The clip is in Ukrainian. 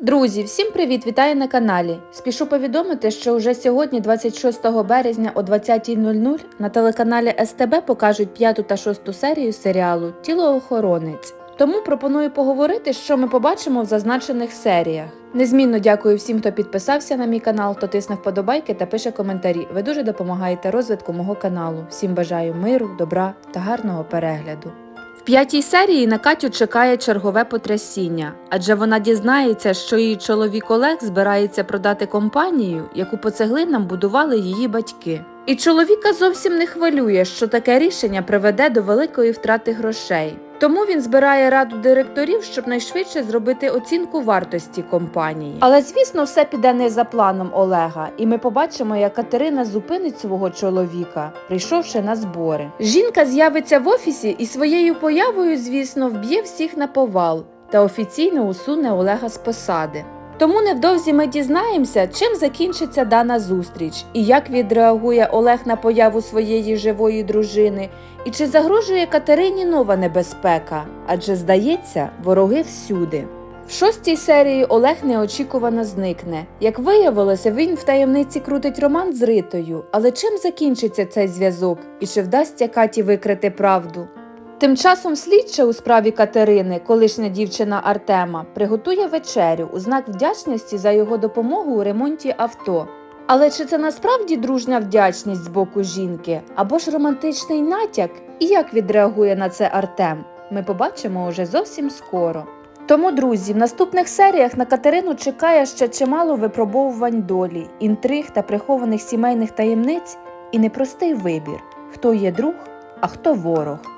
Друзі, всім привіт! Вітаю на каналі. Спішу повідомити, що уже сьогодні, 26 березня о 20.00 на телеканалі СТБ покажуть п'яту та шосту серію серіалу Тілоохоронець. Тому пропоную поговорити, що ми побачимо в зазначених серіях. Незмінно дякую всім, хто підписався на мій канал, хто тисне вподобайки та пише коментарі. Ви дуже допомагаєте розвитку мого каналу. Всім бажаю миру, добра та гарного перегляду. П'ятій серії на Катю чекає чергове потрясіння, адже вона дізнається, що її чоловік Олег збирається продати компанію, яку по цеглинам будували її батьки. І чоловіка зовсім не хвилює, що таке рішення приведе до великої втрати грошей. Тому він збирає раду директорів, щоб найшвидше зробити оцінку вартості компанії. Але звісно, все піде не за планом Олега, і ми побачимо, як Катерина зупинить свого чоловіка, прийшовши на збори. Жінка з'явиться в офісі і своєю появою, звісно, вб'є всіх на повал та офіційно усуне Олега з посади. Тому невдовзі ми дізнаємося, чим закінчиться дана зустріч і як відреагує Олег на появу своєї живої дружини, і чи загрожує Катерині нова небезпека, адже здається, вороги всюди. В шостій серії Олег неочікувано зникне. Як виявилося, він в таємниці крутить роман з Ритою. Але чим закінчиться цей зв'язок і чи вдасться Каті викрити правду? Тим часом слідча у справі Катерини, колишня дівчина Артема, приготує вечерю у знак вдячності за його допомогу у ремонті авто. Але чи це насправді дружня вдячність з боку жінки, або ж романтичний натяк? І як відреагує на це Артем? Ми побачимо уже зовсім скоро. Тому, друзі, в наступних серіях на Катерину чекає ще чимало випробовувань долі, інтриг та прихованих сімейних таємниць і непростий вибір, хто є друг, а хто ворог.